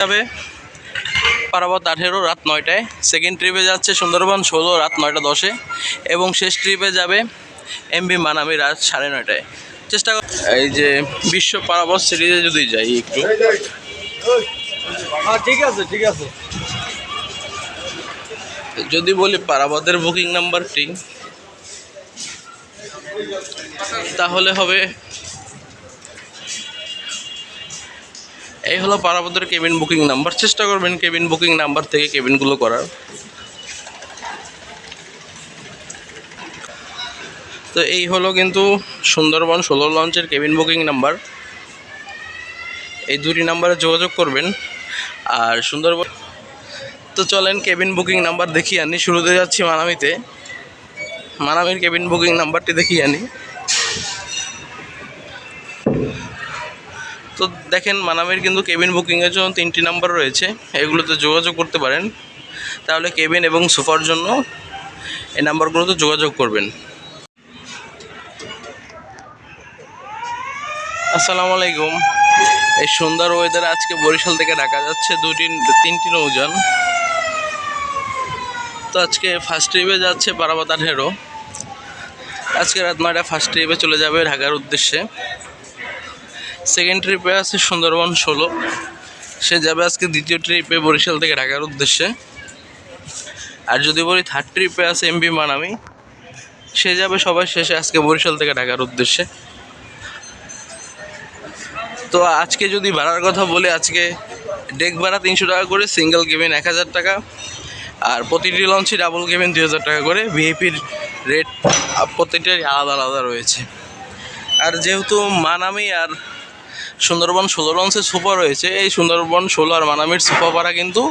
যাবে। পারাবত আঠেরো রাত নয়টায়। সেকেন্ড ট্রিপে যাচ্ছে সুন্দরবন ষোলো রাত নয়টা দশে। এবং শেষ ট্রিপে যাবে এমবি মানামি রাত সাড়ে নয়টায়। চেষ্টা কর এই যে বিশ্ব পারাবত সিরিজে যদি যাই একটু। হ্যাঁ ঠিক আছে ঠিক আছে। যদি বলি পারাবতের বুকিং নাম্বারটি তাহলে হবে এই হলো পারাবতের কেবিন বুকিং নাম্বার। চেষ্টা করবেন কেবিন বুকিং নাম্বার থেকে কেবিনগুলো করার। তো এই হলো কিন্তু সুন্দরবন ষোলো লঞ্চের কেবিন বুকিং নাম্বার। এই দুটি নাম্বারে যোগাযোগ করবেন। আর সুন্দরবন তো চলেন কেবিন বুকিং নাম্বার দেখিয়ে আনি। শুরুতে যাচ্ছি মানামিতে। মানামির কেবিন বুকিং নাম্বারটি দেখিয়ে আনি। তো দেখেন, মানামের কিন্তু কেবিন বুকিংয়ের জন্য তিনটি নাম্বার রয়েছে। এগুলোতে যোগাযোগ করতে পারেন। তাহলে কেবিন এবং সোফার জন্য এই নাম্বারগুলোতে যোগাযোগ করবেন। আসসালামু আলাইকুম। এই সুন্দর ওয়েদারে আজকে বরিশাল থেকে ঢাকা যাচ্ছে দুটি, তিনটি নৌযান। তো আজকে ফার্স্ট ট্রিপে যাচ্ছে পারাবাত আঠেরো আজকে রাত নয়টা ফার্স্ট ট্রিপে চলে যাবে ঢাকার উদ্দেশ্যে। সেকেন্ড ট্রিপে আছে সুন্দরবন ষোলো। সে যাবে আজকে দ্বিতীয় ট্রিপে বরিশাল থেকে ঢাকার উদ্দেশ্যে। আর যদি বলি থার্ড ট্রিপে আছে এমবি মানামি, সে যাবে সবার শেষে আজকে বরিশাল থেকে ঢাকার উদ্দেশ্যে। তো আজকে যদি ভাড়ার কথা বলি, আজকে ডেক ভাড়া তিনশো টাকা করে সিঙ্গেল কেবিন এক হাজার টাকা। আর প্রতিটি লঞ্চে ডাবল কেবিন দুই হাজার টাকা করে ভিআইপির রেট প্রত্যেকটারই আলাদা আলাদা রয়েছে। আর যেহেতু মানামি আর সুন্দরবন ষোলো লঞ্চের সোফা রয়েছে এই সুন্দরবন ষোলো আর মানামির সোফা ভাড়া কিন্তু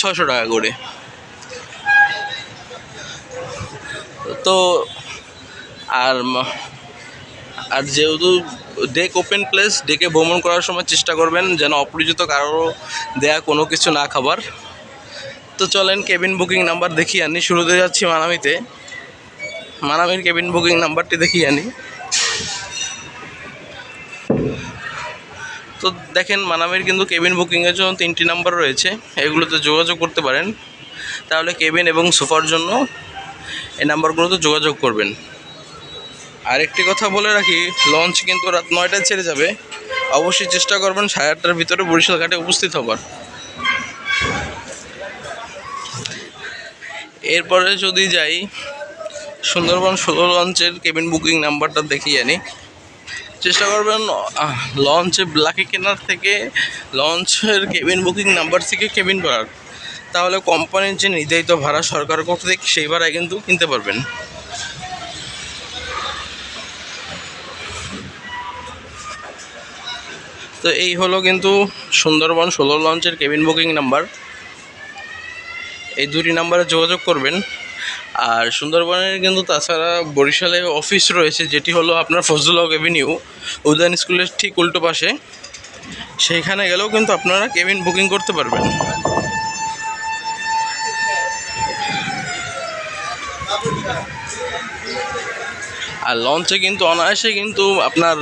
ছশো টাকা করে। তো আর আর যেহেতু ডেক ওপেন প্লেস, ডেকে ভ্রমণ করার সময় চেষ্টা করবেন যেন অপরিচিত কারও দেয়া কোনো কিছু না খাবার। তো চলেন কেবিন বুকিং নাম্বার দেখিয়ে আনি। শুরুতে যাচ্ছি মানামিতে। মানামির কেবিন বুকিং নাম্বারটি দেখিয়ে আনি। তো দেখেন, মানামের কিন্তু কেবিন বুকিংয়ের জন্য তিনটি নাম্বার রয়েছে। এগুলোতে যোগাযোগ করতে পারেন। তাহলে কেবিন এবং সোফার জন্য এই নাম্বারগুলোতে যোগাযোগ করবেন। আরেকটি কথা বলে রাখি, লঞ্চ কিন্তু রাত নয়টায় ছেড়ে যাবে। অবশ্যই চেষ্টা করবেন সাড়ে আটটার ভিতরে বরিশাল ঘাটে উপস্থিত হবার। এরপরে যদি যাই, সুন্দরবন ষোলো লঞ্চের কেবিন বুকিং নাম্বারটা দেখিয়ে আনি। চেষ্টা করবেন লঞ্চে ব্ল্যাকে কেনার থেকে লঞ্চের কেবিন বুকিং নাম্বার থেকে কেবিন করার তাহলে কোম্পানির যে নির্ধারিত ভাড়া সরকার কর্তৃক সেই ভাড়ায় কিন্তু কিনতে পারবেন। তো এই হলো কিন্তু সুন্দরবন ষোলো লঞ্চের কেবিন বুকিং নাম্বার এই দুটি নাম্বারে যোগাযোগ করবেন। আর সুন্দরবনের কিন্তু তাছাড়া বরিশালে অফিস রয়েছে, যেটি হলো আপনার ফজলক এভিনিউ উদয়ন স্কুলের ঠিক উল্টো পাশে। সেইখানে গেলেও কিন্তু আপনারা কেবিন বুকিং করতে পারবেন। আর লঞ্চে কিন্তু, অনায়াসে কিন্তু আপনার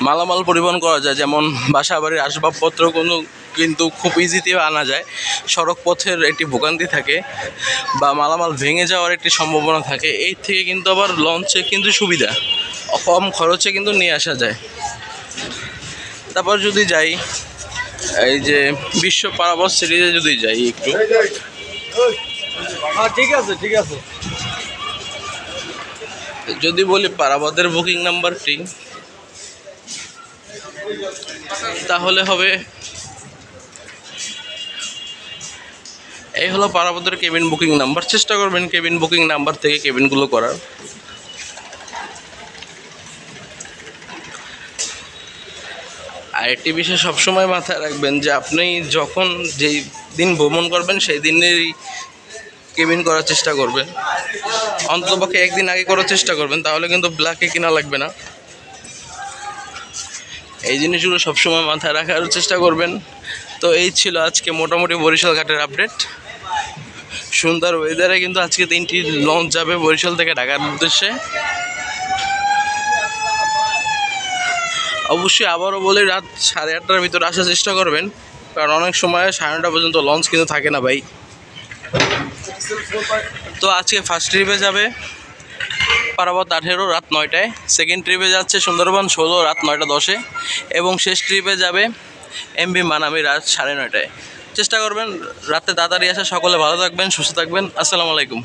মালামাল পরিবহন করা যায়। যেমন বাসা বাড়ির আসবাবপত্র কোনো কিন্তু খুব ইজিতে আনা যায়। সড়ক পথের একটি ভোগান্তি থাকে বা মালামাল ভেঙে যাওয়ার একটি সম্ভাবনা থাকে। এই থেকে কিন্তু আবার লঞ্চে কিন্তু সুবিধা। কম খরচে কিন্তু নিয়ে আসা যায়। তারপর যদি যাই, এই যে বিশ্ব পারাবত সিরিজে যদি যাই একটু। হ্যাঁ ঠিক আছে ঠিক আছে। যদি বলি পারাবাদের বুকিং নাম্বারটি তাহলে হবে, এই হলো পারাবাদের কেবিন বুকিং নাম্বার চেষ্টা করবেন কেবিন বুকিং নাম্বার থেকে কেবিনগুলো করার। আর একটি বিষয় সবসময় মাথায় রাখবেন যে আপনি যখন যেই দিন ভ্রমণ করবেন, সেই দিনেরই কেবিন করার চেষ্টা করবেন। অন্ততপক্ষে একদিন আগে করার চেষ্টা করবেন, তাহলে কিন্তু ব্ল্যাকে কেনা লাগবে না। এই জিনিসগুলো সবসময় মাথায় রাখার চেষ্টা করবেন। তো এই ছিল আজকে মোটামুটি বরিশাল ঘাটের আপডেট সুন্দর ওয়েদারে কিন্তু আজকে তিনটি লঞ্চ যাবে বরিশাল থেকে ঢাকার উদ্দেশ্যে। অবশ্যই আবারও বলে, রাত সাড়ে আটটার ভিতরে আসার চেষ্টা করবেন। কারণ অনেক সময় সাড়ে নটা পর্যন্ত লঞ্চ কিন্তু থাকে না ভাই। তো আজকে ফার্স্ট ট্রিপে যাবে পারাবত আঠেরো, রাত নয়টায়। সেকেন্ড ট্রিপে যাচ্ছে সুন্দরবন ষোলো, রাত নয়টা দশে। এবং শেষ ট্রিপে যাবে এমবি মানামি রাত সাড়ে নয়টায়। চেষ্টা করবেন রাতে তাড়াতাড়ি আসা। সকলে ভালো থাকবেন, সুস্থ থাকবেন। আসসালামু আলাইকুম।